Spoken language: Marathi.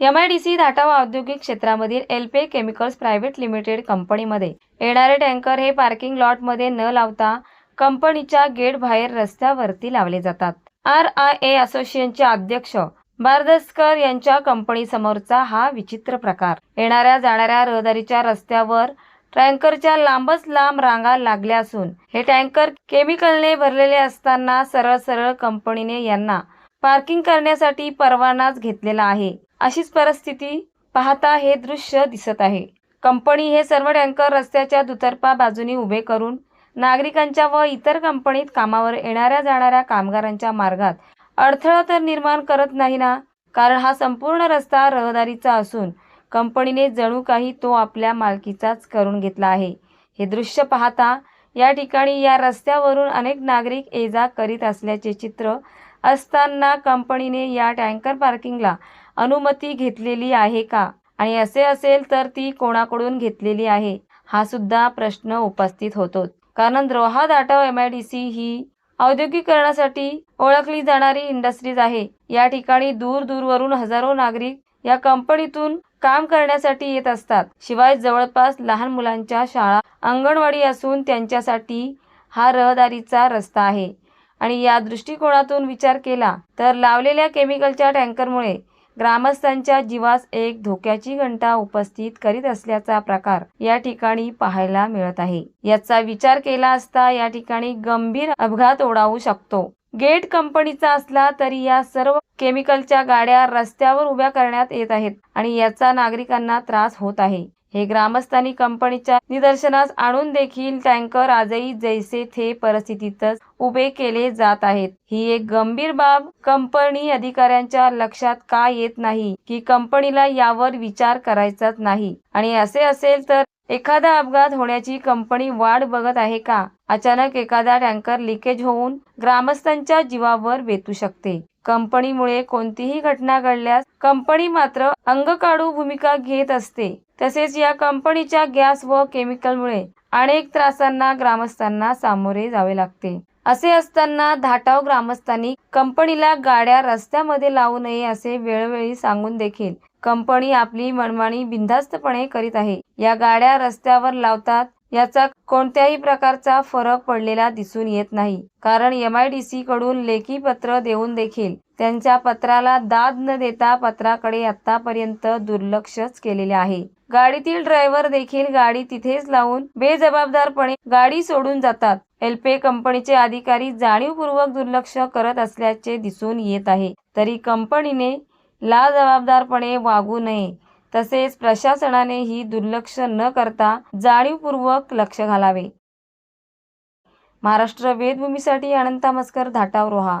M I D C Dhatav औद्योगिक क्षेत्रामधील एलपे केमिकल्स प्रायव्हेट लिमिटेड कंपनीमध्ये येणारे टँकर हे पार्किंग लॉटमध्ये न लावता कंपनीच्या गेट बाहेर रस्त्यावरती लावले जातात. आर आय ए असोसिएशनचे अध्यक्ष बारदसकर यांच्या कंपनी समोरचा हा विचित्र प्रकार. येणाऱ्या जाणाऱ्या रहदारीच्या रस्त्यावर टँकरच्या लांबच लांब रांगा लागल्या असून हे टँकर केमिकलने भरलेले असताना सरळ सरळ कंपनीने यांना पार्किंग करण्यासाठी परवानाच घेतलेला आहे. अशीच परिस्थिती पाहता हे दृश्य दिसत आहे. कंपनी हे सर्व टँकर रस्त्याच्या दुतर्फा बाजूनी उभे करून नागरिकांच्या व इतर कंपनीत कामावर येणाऱ्या जाणाऱ्या कामगारांच्या मार्गात अडथळा तर निर्माण करत नाही ना? कारण हा संपूर्ण रस्ता रहदारीचा असून कंपनीने जणू काही तो आपल्या मालकीचाच करून घेतला आहे. हे दृश्य पाहता या ठिकाणी या रस्त्यावरून अनेक नागरिक ये जा करीत असल्याचे चित्र असताना कंपनीने या टँकर पार्किंगला अनुमती घेतलेली आहे का? आणि असे असेल तर ती कोणाकडून घेतलेली आहे? हा सुद्धा प्रश्न उपस्थित होतो. कारण द्रोहा Dhatav M I D C ही औद्योगिकरणासाठी ओळखली जाणारी इंडस्ट्रीज आहे. या ठिकाणी दूर दूरवरून हजारो नागरिक या कंपनीतून काम करण्यासाठी येत असतात. शिवाय जवळपास लहान मुलांच्या शाळा अंगणवाडी असून त्यांच्यासाठी हा रहदारीचा रस्ता आहे. आणि या दृष्टिकोनातून विचार केला तर लावलेल्या केमिकलच्या टँकरमुळे ग्रामस्थांच्या जीवास एक धोक्याची घंटा उपस्थित करीत असल्याचा प्रकार या ठिकाणी पाहायला मिळत आहे. याचा विचार केला असता या ठिकाणी गंभीर अपघात ओढावू शकतो. गेट कंपनीचा असला तरी या सर्व केमिकलच्या गाड्या रस्त्यावर उभ्या करण्यात येत आहेत आणि याचा नागरिकांना त्रास होत आहे. हे ग्रामस्थांनी कंपनीच्या निदर्शनास आणून देखील टँकर आजही जैसे थे परिस्थितीतच उभे केले जात आहेत. ही एक गंभीर बाब. कंपनी अधिकाऱ्यांच्या लक्षात का येत नाही? की कंपनीला यावर विचार करायचाच नाही? आणि असे असेल तर एखादा अपघात होण्याची कंपनी वाट बघत आहे का? अचानक एखादा टँकर लिकेज होऊन ग्रामस्थांच्या जीवावर बेतू शकते. कंपनीमुळे कोणतीही घटना घडल्यास कंपनी मात्र अंगकाढू भूमिका घेत असते. तसेच या कंपनीच्या गॅस व केमिकलमुळे अनेक त्रासांना ग्रामस्थांना सामोरे जावे लागते. असे असताना धाटाव ग्रामस्थांनी कंपनीला गाड्या रस्त्यामध्ये लावू नये असे वेळोवेळी सांगून देखील कंपनी आपली मनमानी बिनधास्तपणे करीत आहे. या गाड्या रस्त्यावर लावतात याचा कोणत्याही प्रकारचा फरक पडलेला दिसून येत नाही. कारण एम आय डी सी कडून लेखी पत्र देऊन देखील त्यांच्या पत्राला दाद न देता पत्राकडे आतापर्यंत दुर्लक्षच केलेले आहे. गाडीतील ड्रायव्हर देखील गाडी तिथेच लावून बेजबाबदारपणे गाडी सोडून जातात. एलपे कंपनीचे अधिकारी जाणीवपूर्वक दुर्लक्ष करत असल्याचे दिसून येत आहे. तरी कंपनीने लाजबाबदारपणे वागू नये. तसेच प्रशासनाने ही दुर्लक्ष न करता जाणीवपूर्वक लक्ष घालावे. महाराष्ट्र वेदभूमीसाठी अनंता मस्कर धाटाव रोहा.